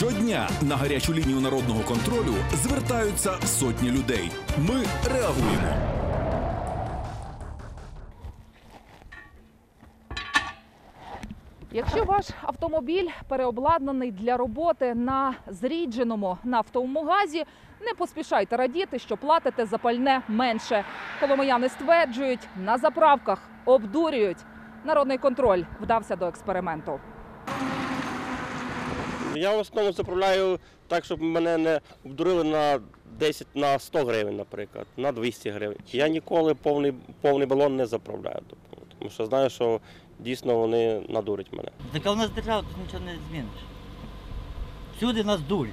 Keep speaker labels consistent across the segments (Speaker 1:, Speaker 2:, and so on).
Speaker 1: Щодня на гарячу лінію народного контролю звертаються сотні людей. Ми реагуємо.
Speaker 2: Якщо ваш автомобіль переобладнаний для роботи на зрідженому нафтовому газі, не поспішайте радіти, що платите за пальне менше. Коломияни стверджують, на заправках обдурюють. Народний контроль вдався до експерименту.
Speaker 3: Я в основному заправляю так, щоб мене не обдурили на 10 на 100 гривень, наприклад, на 200 гривень. Я ніколи повний, повний балон не заправляю, тобто, тому що знаю, що дійсно вони надурять мене.
Speaker 4: Така в нас держава, тут нічого не зміниш. Всюди нас дурять.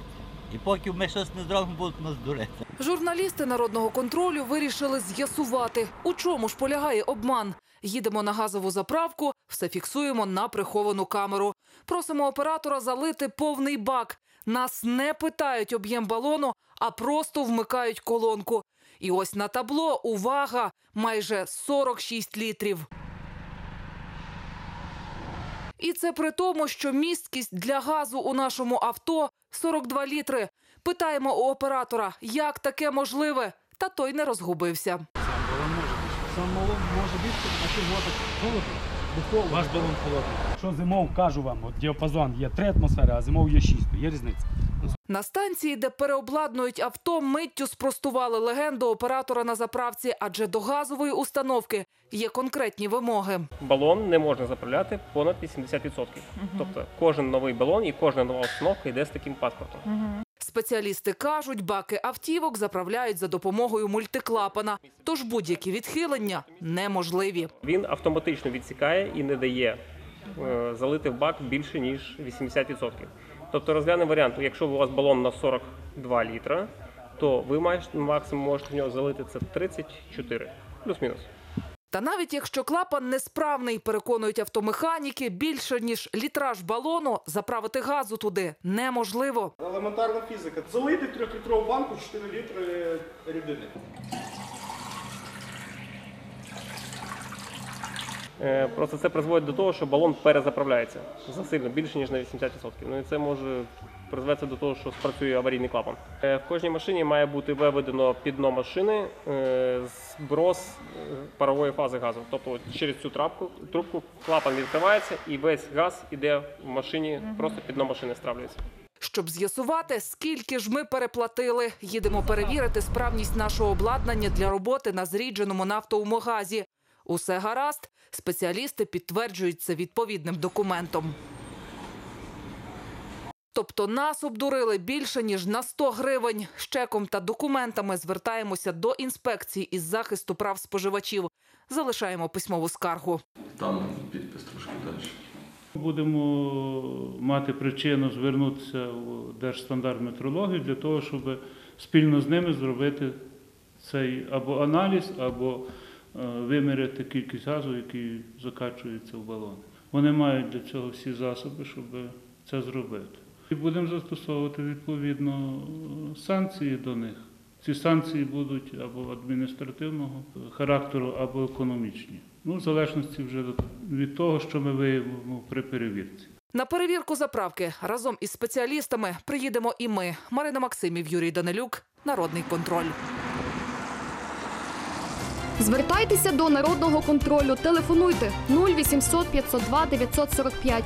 Speaker 4: І поки ми щось не зробимо, будуть нас дурити.
Speaker 2: Журналісти народного контролю вирішили з'ясувати, у чому ж полягає обман. Їдемо на газову заправку, все фіксуємо на приховану камеру. Просимо оператора залити повний бак. Нас не питають об'єм балону, а просто вмикають колонку. І ось на табло увага! Майже 46 літрів. І це при тому, що місткість для газу у нашому авто 42 літри. Питаємо у оператора, як таке можливе, та той не розгубився.
Speaker 5: Сам балон може більше, а чим може холодно? Бо Ваш балон холодний. Що зимов, кажу вам, от діапазон є 3 атмосфери, а зимов є 6, є різниця.
Speaker 2: На станції, де переобладнують авто, миттю спростували легенду оператора на заправці, адже до газової установки є конкретні вимоги.
Speaker 6: балон не можна заправляти понад 80%. Тобто кожен новий балон і кожна нова установка йде з таким паспортом.
Speaker 2: Спеціалісти кажуть, баки автівок заправляють за допомогою мультиклапана, тож будь-які відхилення неможливі.
Speaker 6: Він автоматично відсікає і не дає е, залити в бак більше ніж 80%. Тобто розглянемо варіант, якщо у вас балон на 42 літра, то ви максимум можете в нього залити це 34, плюс-мінус.
Speaker 2: Та навіть якщо клапан несправний, переконують автомеханіки, більше ніж літраж балону заправити газу туди неможливо.
Speaker 7: Елементарна фізика. Залийте в трьохлітрову банку 4 літри рідини.
Speaker 6: Е, Просто це призводить до того, що балон перезаправляється засильно більше ніж на 80%. Ну і це може призвести до того, що спрацює аварійний клапан. Е, В кожній машині має бути виведено під дно машини е, зброс е, парової фази газу. Тобто через цю трапку, трубку клапан відкривається і весь газ іде в машині, просто під дно машини стравлюється.
Speaker 2: Щоб з'ясувати, скільки ж ми переплатили, їдемо перевірити справність нашого обладнання для роботи на зрідженому нафтовому газі. Усе гаразд. Спеціалісти підтверджують це відповідним документом. Тобто нас обдурили більше ніж на 100 гривень. З чеком та документами звертаємося до інспекції із захисту прав споживачів. Залишаємо письмову скаргу.
Speaker 8: Там підпис трошки далі.
Speaker 5: Будемо мати причину звернутися у Держстандарт метрології для того, щоб спільно з ними зробити цей або аналіз, або е, виміряти кількість газу, який закачується в балон. Вони мають для цього всі засоби, щоб це зробити. І будемо застосовувати відповідно е, санкції до них. Ці санкції будуть або адміністративного характеру, або економічні. Ну, в залежності вже від того, що ми виявимо при перевірці.
Speaker 2: На перевірку заправки разом із спеціалістами приїдемо і ми. Марина Максимів, Юрій Данилюк, Народний контроль.
Speaker 9: Звертайтеся до народного контролю. Телефонуйте 0800 502 945